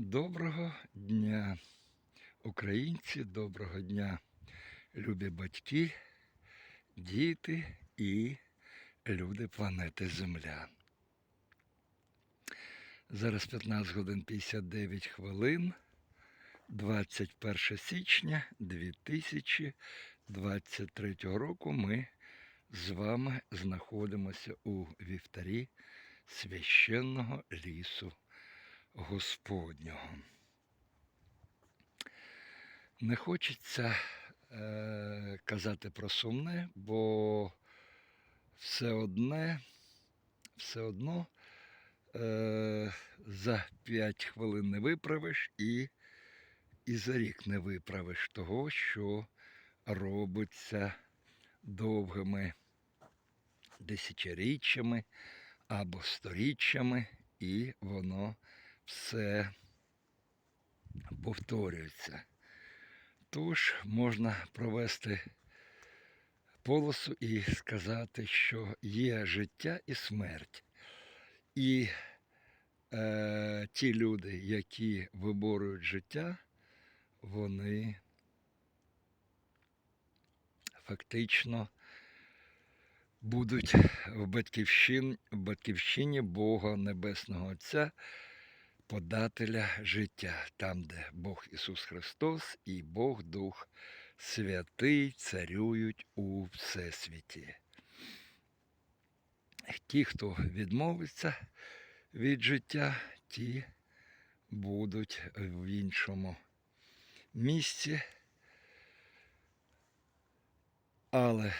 Доброго дня, українці, доброго дня, любі батьки, діти і люди планети Земля. Зараз 15 годин 59 хвилин, 21 січня 2023 року ми з вами знаходимося у вівтарі священного лісу Господнього. Не хочеться е, казати про сумне, бо все одне, все одно е, за 5 хвилин не виправиш і, і за рік не виправиш того, що робиться довгими десятиріччями або сторіччями, і воно все повторюється. Тож можна провести полосу і сказати, що є життя і смерть. І е, ті люди, які виборюють життя, вони фактично будуть в батьківщині, в батьківщині Бога Небесного Отця, подателя життя, там, де Бог Ісус Христос і Бог Дух Святий царюють у Всесвіті. Ті, хто відмовиться від життя, ті будуть в іншому місці. Але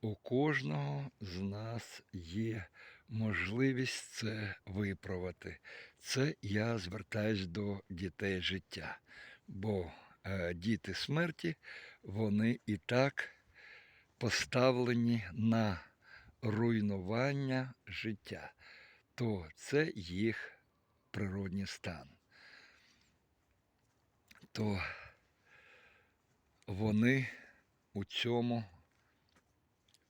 у кожного з нас є можливість це виправити. Це я звертаюсь до дітей життя. Бо е, діти смерті, вони і так поставлені на руйнування життя, то це їх природній стан. То вони у цьому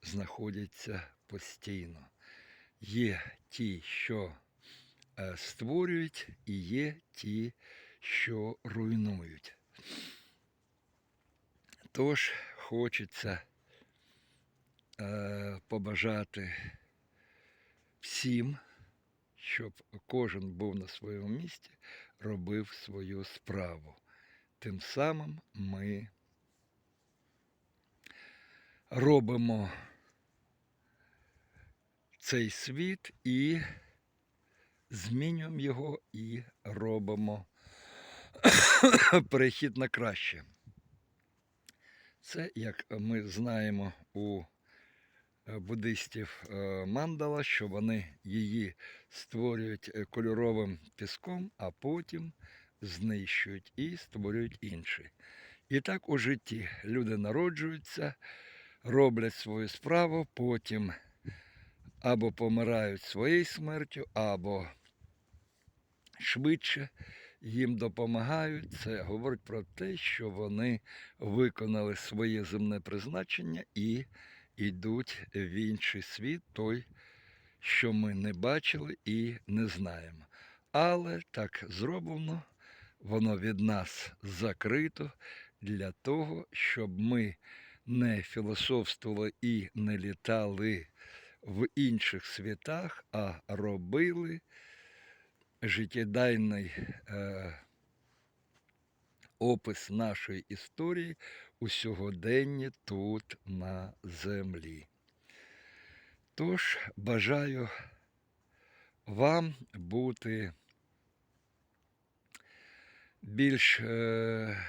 знаходяться постійно. Є ті, що е, створюють, і є ті, що руйнують. Тож хочеться е, побажати всім, щоб кожен був на своєму місці, робив свою справу. Тим самим ми робимо цей світ і змінюємо його і робимо перехід на краще. Це, як ми знаємо у е, буддистів е, мандала, що вони її створюють е, кольоровим піском, а потім знищують і створюють інший. І так у житті люди народжуються, роблять свою справу, потім або помирають своєю смертю, або швидше їм допомагають. Це говорить про те, що вони виконали своє земне призначення і йдуть в інший світ, той, що ми не бачили і не знаємо. Але так зроблено, воно від нас закрито для того, щоб ми не філософствували і не літали в інших світах, а робили життєдайний е, опис нашої історії у сьогоденні тут на землі. Тож бажаю вам бути більш е,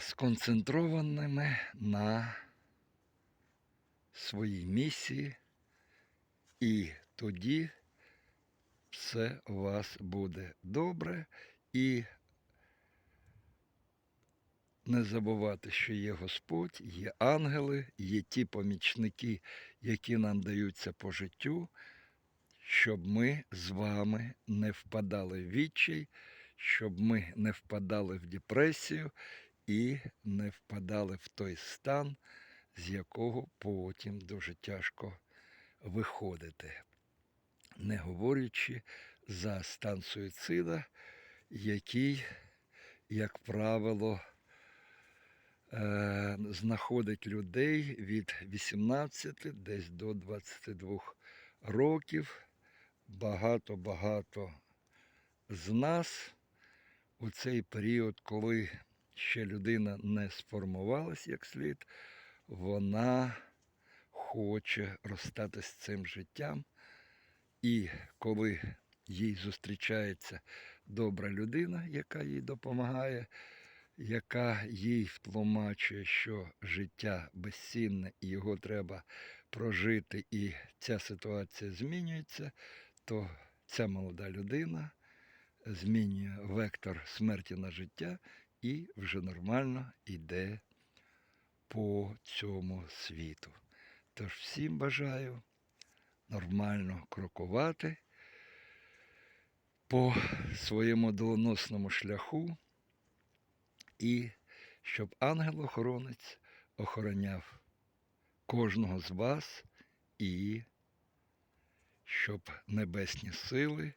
сконцентрованими на своїй місії, і тоді все у вас буде добре. І не забувати, що є Господь, є ангели, є ті помічники, які нам даються по життю, щоб ми з вами не впадали в відчай, щоб ми не впадали в депресію і не впадали в той стан, з якого потім дуже тяжко виходити. не говорячи за стан суїцида, який, як правило, е, знаходить людей від 18 десь до 22 років. Багато-багато з нас у цей період, коли ще людина не сформувалась як слід, вона хоче розстатися з цим життям. І коли їй зустрічається добра людина, яка їй допомагає, яка їй втлумачує, що життя безцінне і його треба прожити, і ця ситуація змінюється, то ця молода людина змінює вектор смерті на життя і вже нормально йде по цьому світу. Тож всім бажаю нормально крокувати по своєму доленосному шляху, і щоб ангел-охоронець охороняв кожного з вас, і щоб небесні сили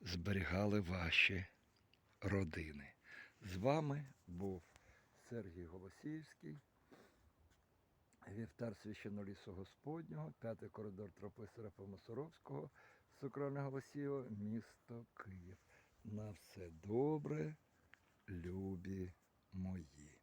зберігали ваші родини. З вами був Сергій Голосіївський. Вівтар священного лісу Господнього, п'ятий коридор тропи Серафа Мосоровського, Сукральне Голосіво, місто Київ. На все добре, любі мої.